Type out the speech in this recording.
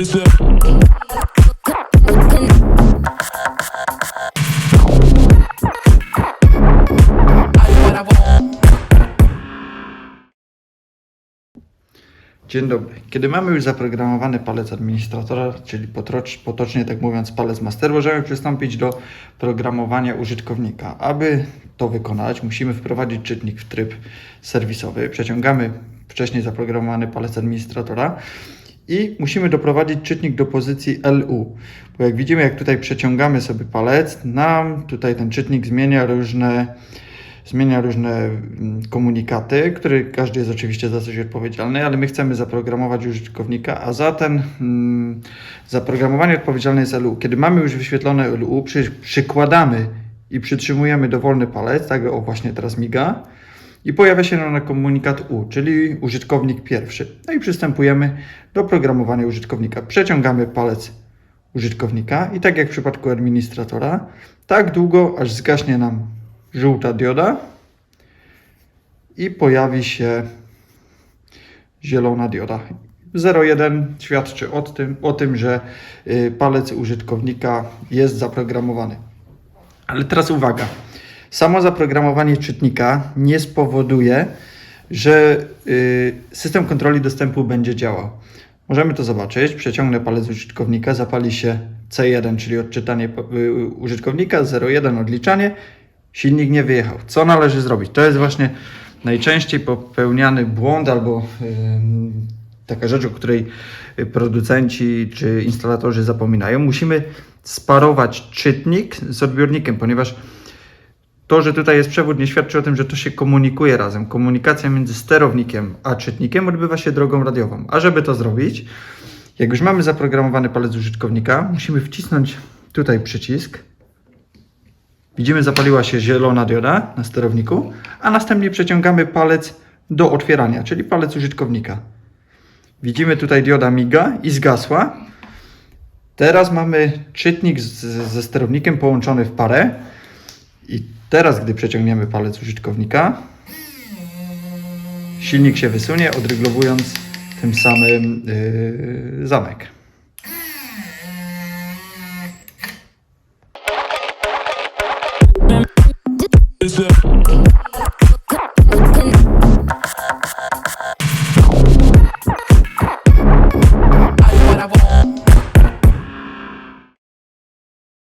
Dzień dobry. Kiedy mamy już zaprogramowany palec administratora, czyli potocznie tak mówiąc palec master, możemy przystąpić do programowania użytkownika. Aby to wykonać, musimy wprowadzić czytnik w tryb serwisowy. Przeciągamy wcześniej zaprogramowany palec administratora i musimy doprowadzić czytnik do pozycji LU. Bo jak widzimy, jak tutaj przeciągamy sobie palec, nam tutaj ten czytnik zmienia różne zmienia różne mm, komunikaty, które każdy jest oczywiście za coś odpowiedzialny, ale my chcemy zaprogramować użytkownika, a za ten mm, zaprogramowanie odpowiedzialny jest LU. Kiedy mamy już wyświetlone LU, przy, przykładamy i przytrzymujemy dowolny palec, tak o właśnie teraz miga, i pojawia się nam na komunikat U, czyli użytkownik pierwszy. No i przystępujemy do programowania użytkownika. Przeciągamy palec użytkownika i tak jak w przypadku administratora, tak długo, aż zgaśnie nam żółta dioda i pojawi się zielona dioda. 01 świadczy o tym, o tym, że y, palec użytkownika jest zaprogramowany. Ale teraz uwaga. Samo zaprogramowanie czytnika nie spowoduje, że y, system kontroli dostępu będzie działał. Możemy to zobaczyć. Przeciągnę palec użytkownika, zapali się C1, czyli odczytanie y, użytkownika, 01 odliczanie, silnik nie wyjechał. Co należy zrobić? To jest właśnie najczęściej popełniany błąd albo taka rzecz, o której producenci czy instalatorzy zapominają. Musimy sparować czytnik z odbiornikiem, ponieważ to, że tutaj jest przewód, nie świadczy o tym, że to się komunikuje razem. Komunikacja między sterownikiem a czytnikiem odbywa się drogą radiową. A żeby to zrobić, jak już mamy zaprogramowany palec użytkownika, musimy wcisnąć tutaj przycisk. Widzimy, zapaliła się zielona dioda na sterowniku, a następnie przeciągamy palec do otwierania, czyli palec użytkownika. Widzimy tutaj dioda miga i zgasła. Teraz mamy czytnik z, ze sterownikiem połączony w parę. I teraz, gdy przeciągniemy palec użytkownika, silnik się wysunie, odryglowując tym samym yy, zamek.